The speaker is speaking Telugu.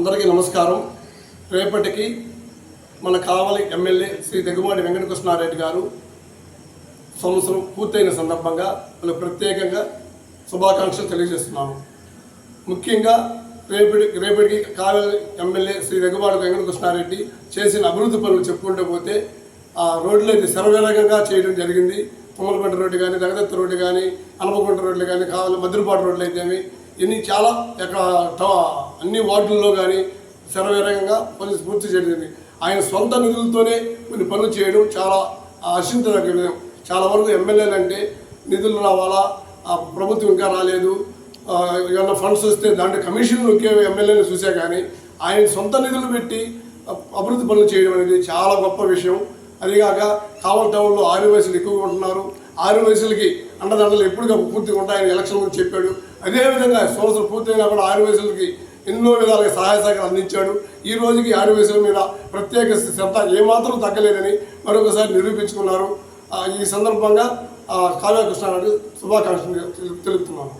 అందరికీ నమస్కారం. రేపటికి మన కావలి ఎమ్మెల్యే శ్రీ దగ్గుమాటి వెంకటకృష్ణారెడ్డి గారు సంవత్సరం పూర్తయిన సందర్భంగా వాళ్ళకి ప్రత్యేకంగా శుభాకాంక్షలు తెలియజేస్తున్నాను. ముఖ్యంగా రేపటి రేపటికి కావలి ఎమ్మెల్యే శ్రీ దగ్గుమాటి వెంకటకృష్ణారెడ్డి చేసిన అభివృద్ధి పనులు చెప్పుకుంటూ పోతే ఆ రోడ్లు అయితే శరవేగంగా చేయడం జరిగింది. తుమ్మలపేట రోడ్డు కానీ దగదత్త రోడ్డు కానీ అలపకుంట రోడ్లు కానీ కావాలి మద్రపాటు రోడ్లు అయితేమి ఇన్ని చాలా ఎక్కడ అన్ని వార్డుల్లో కానీ శరవేగంగా పని పూర్తి చేయడం ఆయన సొంత నిధులతోనే కొన్ని పనులు చేయడం చాలా ఆశించదగ్గ విషయం చాలా వరకు ఎమ్మెల్యేలు అంటే నిధులు రావాలా? ఆ ప్రభుత్వం ఇంకా రాలేదు. ఏమన్నా ఫండ్స్ వస్తే దాంట్లో కమిషన్లు ఒకే ఎమ్మెల్యేని చూసా కానీ ఆయన సొంత నిధులు పెట్టి అభివృద్ధి పనులు చేయడం అనేది చాలా గొప్ప విషయం. అదిగాక కావల్ టౌన్లో ఆరు వయసులు ఎక్కువగా ఉంటున్నారు. ఆరు వయసులకి అండదండలు ఎప్పుడు పూర్తిగా ఉంటాయని ఎలక్షన్ గురించి చెప్పాడు. అదేవిధంగా సంవత్సరం పూర్తయినా కూడా ఆరు ఎన్నో విధాలుగా సహాయ సహకారం అందించాడు. ఈ రోజుకి ఆరు వయసుల మీద ప్రత్యేక శ్రద్ధ ఏమాత్రం తగ్గలేదని మరొకసారి నిరూపించుకున్నారు. ఈ సందర్భంగా కావ్యకృష్ణ గారికి శుభాకాంక్షలు తెలుపుతున్నాను.